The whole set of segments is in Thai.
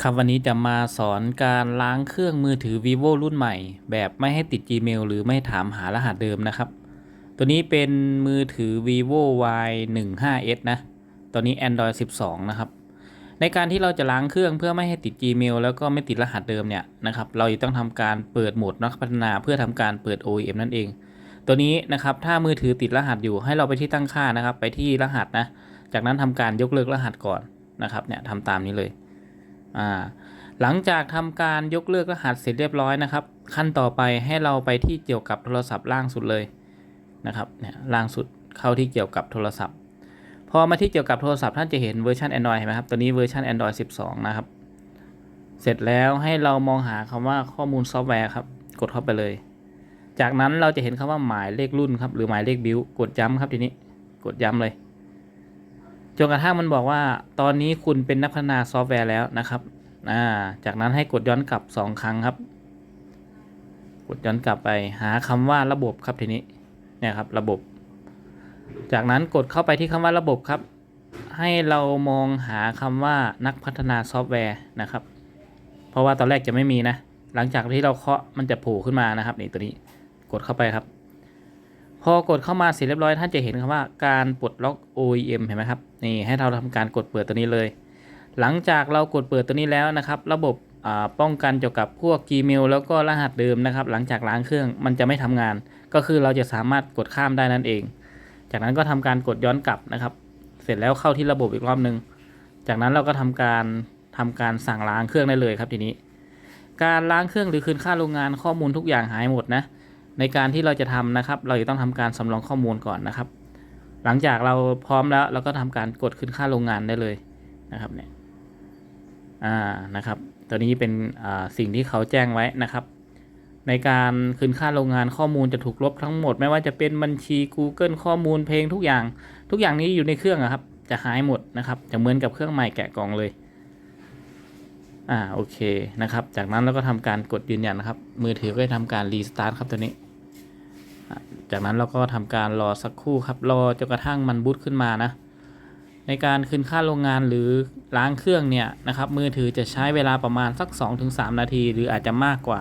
ครับวันนี้จะมาสอนการล้างเครื่องมือถือ vivo รุ่นใหม่ แบบไม่ให้ติด Gmail หรือไม่ถามหารหัสเดิมนะครับ ตัวนี้เป็นมือถือ vivo y 1 5 s นะตัวนี้ android 12 นะครับ ในการที่เราจะล้างเครื่องเพื่อไม่ให้ติด Gmail แล้วก็ไม่ติดรหัสเดิมเนี่ยนะครับ เราจะต้องทำการเปิดโหมดนักพัฒนาเพื่อทำการเปิด OEM นั่นเอง ตัวนี้นะครับถ้ามือถือติดรหัสอยู่ให้เราไปที่ตั้งค่านะครับ ไปที่รหัสนะ จากนั้นทำการยกเลิกรหัสก่อนนะครับเนี่ยทำตามนี้เลย อ่าหลังจากทำการยกเลิกรหัสเสร็จเรียบร้อยนะครับ ขั้นต่อไปให้เราไปที่เกี่ยวกับโทรศัพท์ล่างสุดเลยนะครับเนี่ยล่างสุดเข้าที่เกี่ยวกับโทรศัพท์ พอมาที่เกี่ยวกับโทรศัพท์ท่านจะเห็นเวอร์ชัน Android เห็นไหมครับตัวนี้เวอร์ชัน Android 12 นะครับ เสร็จแล้วให้เรามองหาคำว่าข้อมูลซอฟต์แวร์ครับกดเข้าไปเลย จากนั้นเราจะเห็นคำว่าหมายเลขรุ่นครับหรือหมายเลขบิลกดย้ำครับทีนี้กดย้ำเลย จนกระทั่งมันบอกว่าตอนนี้คุณเป็นนักพัฒนาซอฟต์แวร์แล้วนะครับอ่าจากนั้นให้กดย้อนกลับ 2 ครั้งครับ กดย้อนกลับไปหาคำว่าระบบครับทีนี้เนี่ยครับระบบ จากนั้นกดเข้าไปที่คำว่าระบบครับ ให้เรามองหาคำว่านักพัฒนาซอฟต์แวร์นะครับ เพราะว่าตอนแรกจะไม่มีนะ หลังจากที่เราเคาะมันจะโผล่ขึ้นมานะครับนี่ตัวนี้กดเข้าไปครับ พอกดเข้ามาเสร็จเรียบร้อยท่านจะเห็นคำว่าการปลดล็อก OEM เห็นไหมครับนี่ให้เราทำการกดเปิดตัวนี้เลย หลังจากเรากดเปิดตัวนี้แล้วนะครับ ระบบป้องกันเกี่ยวกับพวก Gmail แล้วก็รหัสเดิมนะครับ หลังจากล้างเครื่องมันจะไม่ทำงาน ก็คือเราจะสามารถกดข้ามได้นั่นเอง จากนั้นก็ทำการกดย้อนกลับนะครับ เสร็จแล้วเข้าที่ระบบอีกรอบนึง จากนั้นเราก็ทำการทำการสั่งล้างเครื่องได้เลยครับทีนี้ การล้างเครื่องหรือคืนค่าโรงงานข้อมูลทุกอย่างหายหมดนะ ในการที่เราจะทำนะครับ เราจะต้องทำการสำรองข้อมูลก่อนนะครับ หลังจากเราพร้อมแล้วเราก็ทำการกดคืนค่าโรงงานได้เลยนะครับเนี่ยอ่านะครับ ตัวนี้เป็นอ่าสิ่งที่เขาแจ้งไว้นะครับ ในการคืนค่าโรงงานข้อมูลจะถูกลบทั้งหมด ไม่ว่าจะเป็นบัญชี Google ข้อมูลเพลงทุกอย่าง ทุกอย่างนี้อยู่ในเครื่องอะครับ จะหายหมดนะครับ จะเหมือนกับเครื่องใหม่แกะกล่องเลย อ่าโอเคนะครับ จากนั้นเราก็ทำการกดยืนยันนะครับ มือถือก็จะทำการรีสตาร์ทครับตัวนี้ จากนั้นเราก็ทำการรอสักครู่ครับ รอจนกระทั่งมันบูตขึ้นมานะ ในการคืนค่าโรงงานหรือล้างเครื่องเนี่ยนะครับ มือถือจะใช้เวลาประมาณสัก 2-3 นาที หรืออาจจะมากกว่า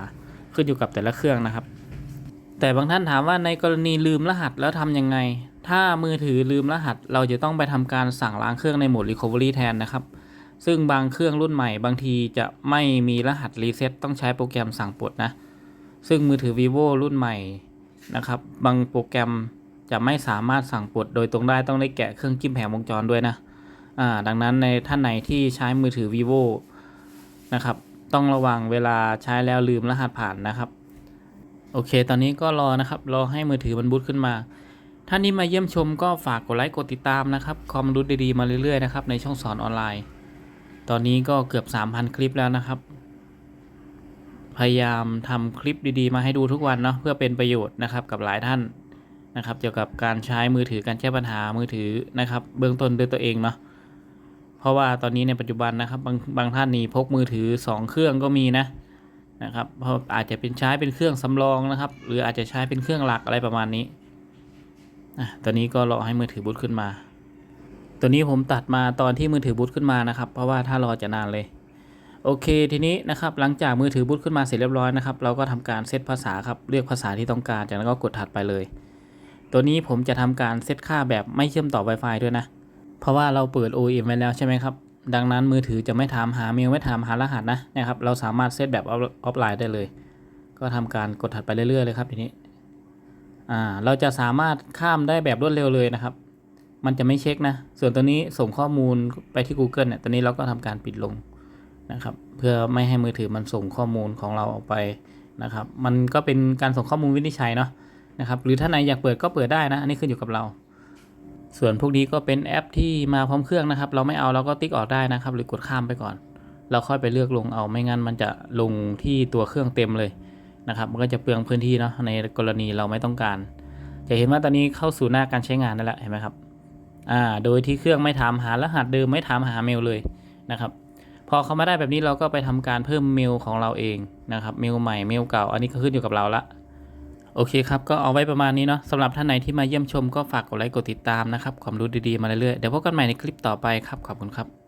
ขึ้นอยู่กับแต่ละเครื่องนะครับ แต่บางท่านถามว่าในกรณีลืมรหัสแล้วทำยังไง ถ้ามือถือลืมรหัส เราจะต้องไปทำการสั่งล้างเครื่องในโหมด Recovery แทนนะครับ ซึ่งบางเครื่องรุ่นใหม่บางทีจะไม่มีรหัสรีเซ็ตต้องใช้โปรแกรมสั่งปลดนะ ซึ่งมือถือ vivo รุ่นใหม่นะครับ บางโปรแกรมจะไม่สามารถสั่งปลดโดยตรงได้ต้องได้แกะเครื่องจิ้มแผงวงจรด้วยนะอ่าดังนั้นในท่านไหนที่ใช้มือถือ vivo นะครับ ต้องระวังเวลาใช้แล้วลืมรหัสผ่านนะครับ โอเค ตอนนี้ก็รอนะครับ รอให้มือถือมันบูตขึ้นมา ท่านที่มาเยี่ยมชมก็ฝากกดไลค์กดติดตามนะครับความรู้ดีๆมาเรื่อยๆนะครับในช่องสอนออนไลน์ ตอนนี้ก็เกือบ 3,000 คลิปแล้วนะครับ พยายามทำคลิปดีๆ มาให้ดูทุกวันเนาะเพื่อเป็นประโยชน์นะครับกับหลายท่านนะครับ เกี่ยวกับการใช้มือถือการแก้ปัญหามือถือนะครับ เบื้องต้นด้วยตัวเองเนาะเพราะว่าตอนนี้ในปัจจุบันนะครับบางบางท่านนี่พกมือถือ 2 เครื่องก็มีนะนะครับเพราะอาจจะเป็นใช้เป็นเครื่องสำรองนะครับ หรืออาจจะใช้เป็นเครื่องหลักอะไรประมาณนี้อะตอนนี้ก็รอให้มือถือบูตขึ้นมา ตัวนี้ผมตัดมาตอนที่มือถือบูตขึ้นมานะครับ เพราะว่าถ้ารอจะนานเลย โอเคทีนี้นะครับหลังจากมือถือบูตขึ้นมาเสร็จเรียบร้อยนะครับเราก็ทำการเซตภาษาครับเลือกภาษาที่ต้องการจากนั้นก็กดถัดไปเลย ตัวนี้ผมจะทำการเซตค่าแบบไม่เชื่อมต่อ Wi-Fi ด้วยนะเพราะว่าเราเปิด OEM ไว้แล้วใช่ไหมครับดังนั้นมือถือจะไม่ถามหาเมลไม่ถามหารหัสนะนะครับเราสามารถเซตแบบออฟไลน์ได้เลย ก็ทำการกดถัดไปเรื่อยๆเลยครับทีนี้อ่าเราจะสามารถข้ามได้แบบรวดเร็วเลยนะครับ มันจะไม่เช็คนะ ส่วนตัวนี้ส่งข้อมูลไปที่ Google เนี่ย ตัวนี้เราก็ทำการปิดลงนะครับ เพื่อไม่ให้มือถือมันส่งข้อมูลของเราออกไปนะครับ มันก็เป็นการส่งข้อมูลวินิจฉัยเนาะนะครับ หรือถ้าไหนอยากเปิดก็เปิดได้นะ อันนี้ขึ้นอยู่กับเรา ส่วนพวกนี้ก็เป็นแอปที่มาพร้อมเครื่องนะครับ เราไม่เอาเราก็ติ๊กออกได้นะครับ หรือกดข้ามไปก่อน เราค่อยไปเลือกลงเอา ไม่งั้นมันจะลงที่ตัวเครื่องเต็มเลยนะครับ มันก็จะเปลืองพื้นที่เนาะ ในกรณีเราไม่ต้องการ จะเห็นว่าตอนนี้เข้าสู่หน้าการใช้งานนั่นแหละเห็นไหมครับ อ่าโดยที่เครื่องไม่ถามหารหัสเดิมไม่ถามหาเมลเลยนะครับพอเขามาได้แบบนี้เราก็ไปทำการเพิ่มเมลของเราเองนะครับเมลใหม่เมลเก่า อันนี้ก็ขึ้นอยู่กับเราละโอเคครับ ก็เอาไว้ประมาณนี้เนาะสำหรับท่านไหนที่มาเยี่ยมชมก็ฝากกดไลค์กดติดตามนะครับ ความรู้ดีๆมาเรื่อยๆเดี๋ยวพบกันใหม่ในคลิปต่อไปครับ ขอบคุณครับ